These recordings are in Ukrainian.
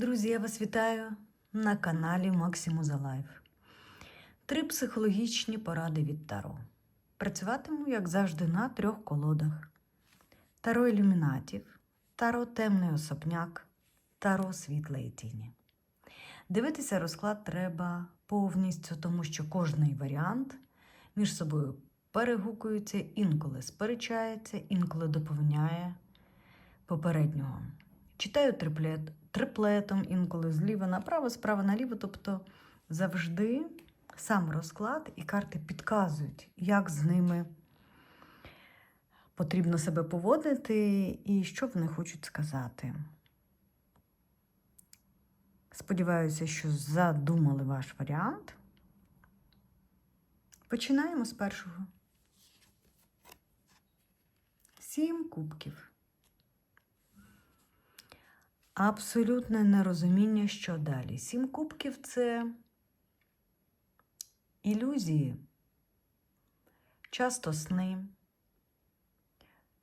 Друзі, я вас вітаю на каналі Максиму за Лайф. Три психологічні поради від Таро. Працюватиму, як завжди, на трьох колодах: Таро ілюмінатів, Таро темний особняк, Таро світлої тіні. Дивитися розклад треба повністю, тому що кожний варіант між собою перегукується, інколи сперечається, інколи доповняє попереднього. Читаю триплет, триплетом, інколи зліва направо, справа наліво. Тобто завжди сам розклад і карти підказують, як з ними потрібно себе поводити і що вони хочуть сказати. Сподіваюся, що задумали ваш варіант. Починаємо з першого. Сім кубків. Абсолютне нерозуміння, що далі. Сім кубків це ілюзії, часто сни,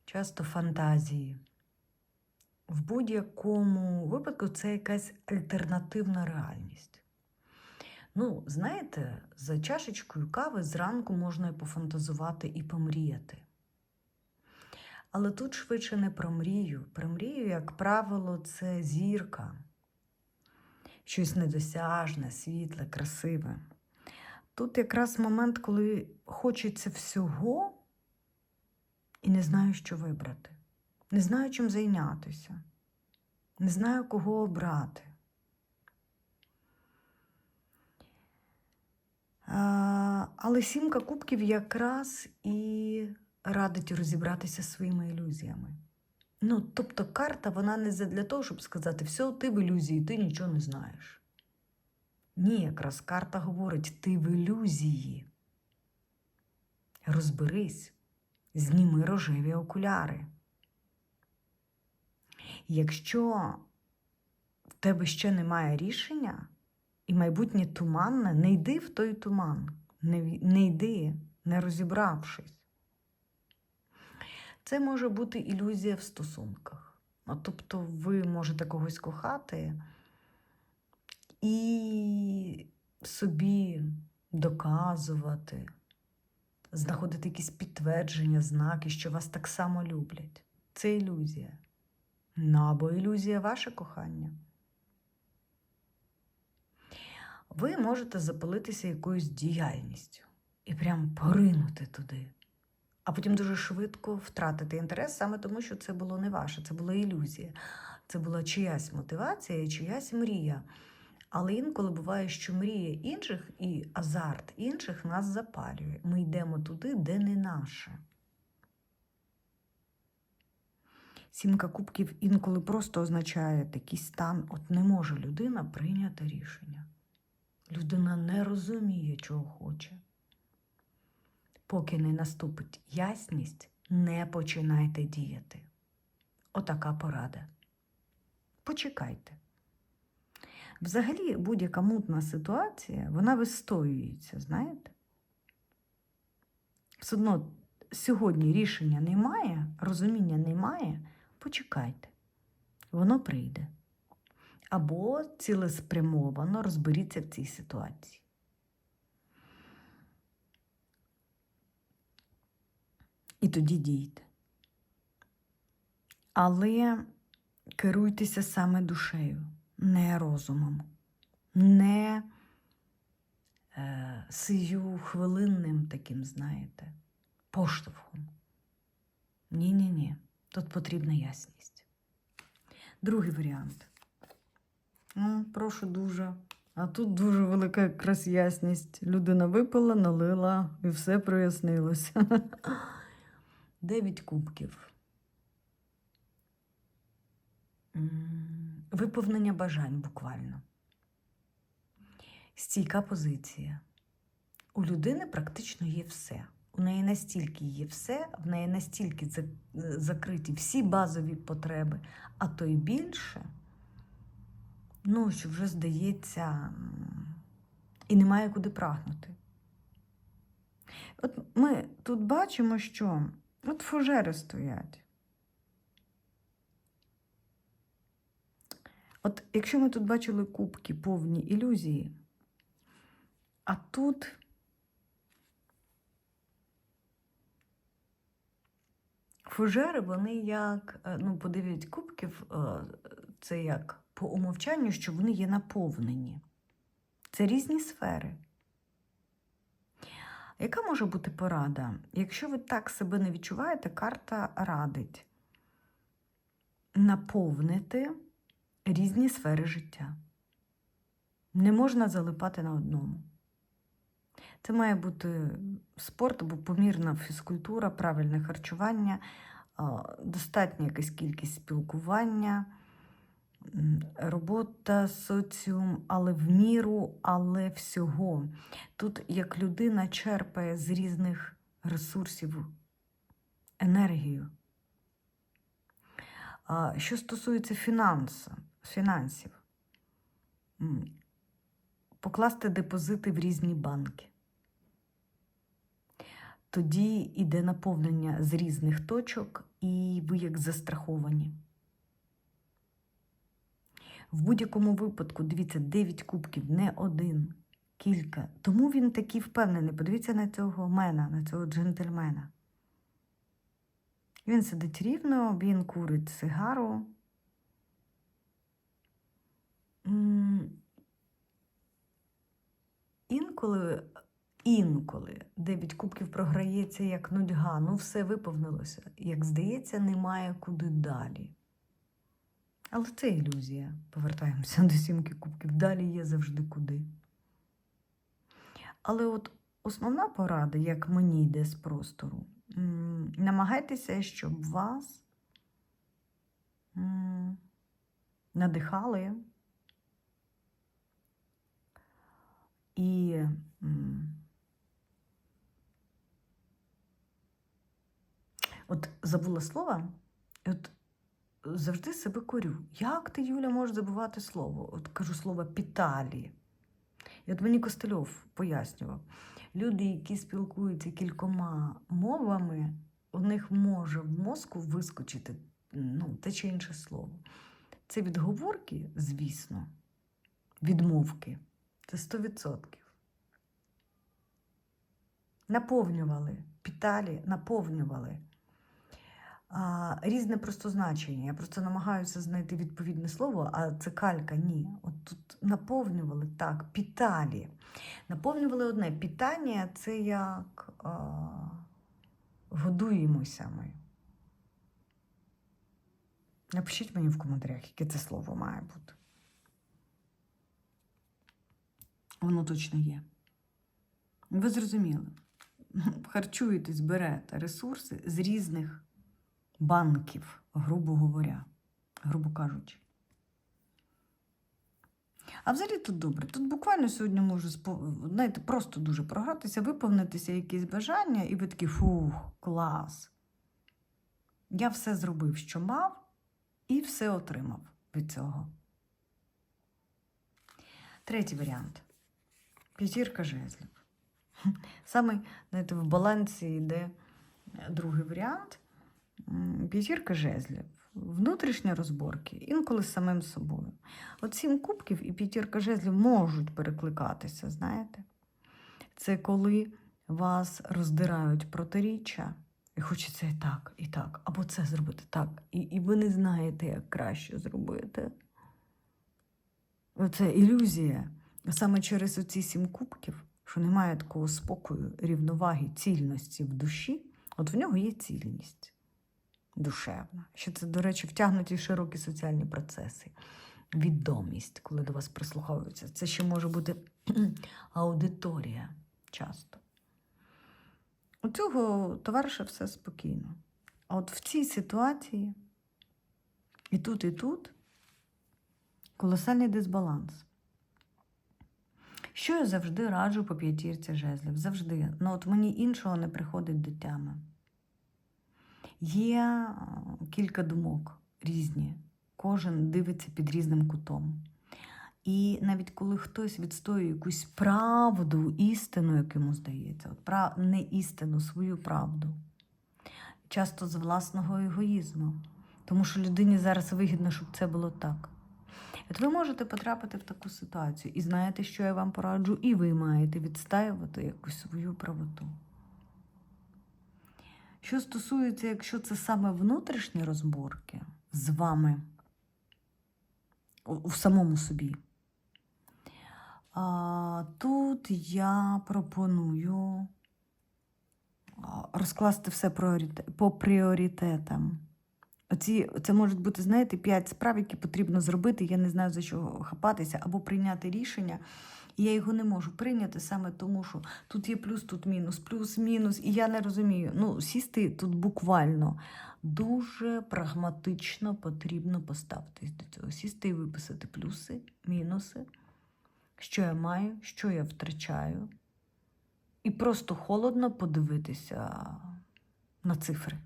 часто фантазії. В будь-якому випадку це якась альтернативна реальність. Ну, знаєте, за чашечкою кави зранку можна і пофантазувати і помріяти. Але тут швидше не про мрію. Про мрію, як правило, це зірка, щось недосяжне, світле, красиве. Тут якраз момент, коли хочеться всього і не знаю, що вибрати. Не знаю, чим зайнятися, не знаю, кого обрати. Але сімка кубків якраз і радить розібратися своїми ілюзіями. Ну, тобто, карта вона не для того, щоб сказати, все, ти в ілюзії, ти нічого не знаєш. Ні, якраз карта говорить, ти в ілюзії. Розберись, зніми рожеві окуляри. Якщо в тебе ще немає рішення, і майбутнє туманне, не йди в той туман, не, не йди, не розібравшись. Це може бути ілюзія в стосунках. Ну, тобто ви можете когось кохати і собі доказувати, знаходити якісь підтвердження, знаки, що вас так само люблять. Це ілюзія. Ну, або ілюзія ваше кохання. Ви можете запалитися якоюсь діяльністю і прям поринути туди а потім дуже швидко втратити інтерес саме тому, що це було не ваше, це була ілюзія, це була чиясь мотивація чиясь мрія. Але інколи буває, що мрія інших і азарт інших нас запалює. Ми йдемо туди, де не наше. Сімка кубків інколи просто означає такий стан, от не може людина прийняти рішення. Людина не розуміє, чого хоче. Поки не наступить ясність, не починайте діяти. Отака порада. Почекайте. Взагалі, будь-яка мутна ситуація, вона вистоюється, знаєте? Все одно сьогодні рішення немає, розуміння немає, почекайте. Воно прийде. Або цілеспрямовано розберіться в цій ситуації. І тоді дійте. Але керуйтеся саме душею, не розумом, не е, сию хвилинним таким, знаєте, поштовхом. Ні-ні-ні, тут потрібна ясність. Другий варіант. Ну, прошу дуже. А тут дуже велика якраз ясність. Людина випила, налила і все прояснилося. Дев'ять кубків. Виповнення бажань буквально. Стійка позиція. У людини практично є все. У неї настільки є все, в неї настільки закриті всі базові потреби, а то й більше, ну, що вже здається, і немає куди прагнути. От ми тут бачимо, що От фужери стоять. От якщо ми тут бачили кубки повні ілюзії, а тут фужери, вони як, е, ну, по 9 кубків, е, це як по умовчанню, що вони є наповнені. Це різні сфери. Яка може бути порада? Якщо ви так себе не відчуваєте, карта радить наповнити різні сфери життя. Не можна залипати на одному. Це має бути спорт або помірна фізкультура, правильне харчування, достатня якась кількість спілкування, робота, соціум, але в міру, але всього. Тут як людина черпає з різних ресурсів енергію. Що стосується фінансів, покласти депозити в різні банки. Тоді йде наповнення з різних точок, і ви як застраховані. В будь-якому випадку, дивіться, 9 кубків, не один, кілька. Тому він такий впевнений. Подивіться на цього мена, на цього джентльмена. Він сидить рівно, він курить сигару. Інколи, інколи 9 кубків програється як нудьга, ну все виповнилося. Як здається, немає куди далі. Але це ілюзія. Повертаємося до сімки кубків. Далі є завжди куди. Але от основна порада, як мені йде з простору, намагайтеся, щоб вас надихали і от забула слова, от завжди себе корю. Як ти, Юля, можеш забувати слово? От кажу слово піталі. І от мені Костельов пояснював, люди, які спілкуються кількома мовами, у них може в мозку вискочити ну, те чи інше слово. Це відговорки, звісно, відмовки. Це 100%. Наповнювали, піталі наповнювали. А, різне просто значення. Я просто намагаюся знайти відповідне слово, а це калька ні. От тут наповнювали так, піталі. Наповнювали одне питання це як а, годуємося ми. Напишіть мені в коментарях, яке це слово має бути. Воно точно є. Ви зрозуміли. Харчуєтесь, берете ресурси з різних банків, грубо говоря, грубо кажучи. А взагалі тут добре. Тут буквально сьогодні можу знаєте, просто дуже програтися, виповнитися якісь бажання, і ви такі фух, клас. Я все зробив, що мав, і все отримав від цього. Третій варіант. П'ятірка жезлів. Саме, знаєте, в балансі йде другий варіант. П'ятірка жезлів. Внутрішні розборки, інколи з самим собою. От сім кубків і п'ятірка жезлів можуть перекликатися, знаєте? Це коли вас роздирають протиріччя, і хочеться і так, і так, або це зробити так. І, і ви не знаєте, як краще зробити. Оце ілюзія. Саме через оці сім кубків, що немає такого спокою, рівноваги, цільності в душі, от в нього є цільність душевна. Що це, до речі, втягнуті широкі соціальні процеси. Відомість, коли до вас прислуховуються. Це ще може бути аудиторія часто. У цього товариша все спокійно. А от в цій ситуації, і тут, і тут колосальний дисбаланс. Що я завжди раджу по п'ятірці жезлів? Завжди. Ну от мені іншого не приходить до тями. Є е, кілька думок різні. Кожен дивиться під різним кутом. І навіть коли хтось відстоює якусь правду, істину, як йому здається, от не істину, свою правду, часто з власного егоїзму. Тому що людині зараз вигідно, щоб це було так. От ви можете потрапити в таку ситуацію і знаєте, що я вам пораджу, і ви маєте відстаювати якусь свою правоту. Що стосується, якщо це саме внутрішні розборки з вами у самому собі, тут я пропоную розкласти все по пріоритетам. Оці, це можуть бути, знаєте, п'ять справ, які потрібно зробити. Я не знаю, за що хапатися, або прийняти рішення. Я його не можу прийняти саме тому, що тут є плюс, тут мінус, плюс, мінус. І я не розумію. Ну, сісти тут буквально дуже прагматично потрібно поставитись до цього. Сісти і виписати плюси, мінуси, що я маю, що я втрачаю. І просто холодно подивитися на цифри.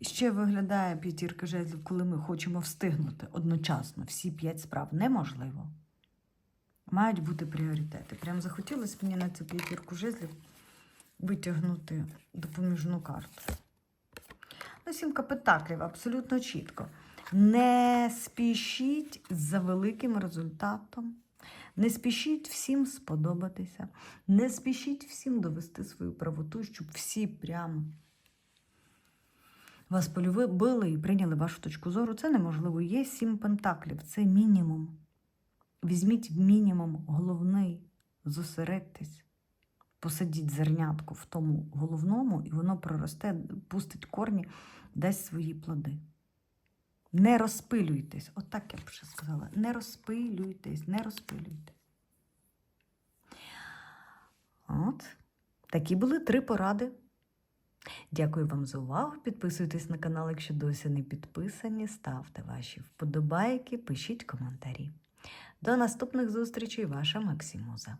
Ще виглядає п'ятірка жезлів, коли ми хочемо встигнути одночасно всі п'ять справ. Неможливо. Мають бути пріоритети. Прям захотілося мені на цю п'ятірку жезлів витягнути допоміжну карту. Ну, сімка пентаклів, абсолютно чітко. Не спішіть за великим результатом. Не спішіть всім сподобатися. Не спішіть всім довести свою правоту, щоб всі прям вас полюбили і прийняли вашу точку зору. Це неможливо. Є сім пентаклів, це мінімум. Візьміть мінімум головний, зосередьтесь, посадіть зернятку в тому головному, і воно проросте, пустить корні, дасть свої плоди. Не розпилюйтесь. Отак я б ще сказала. Не розпилюйтесь, не розпилюйтесь. От. Такі були три поради. Дякую вам за увагу. Підписуйтесь на канал, якщо досі не підписані. Ставте ваші вподобайки, пишіть коментарі. До наступних зустрічей, ваша Максимуза.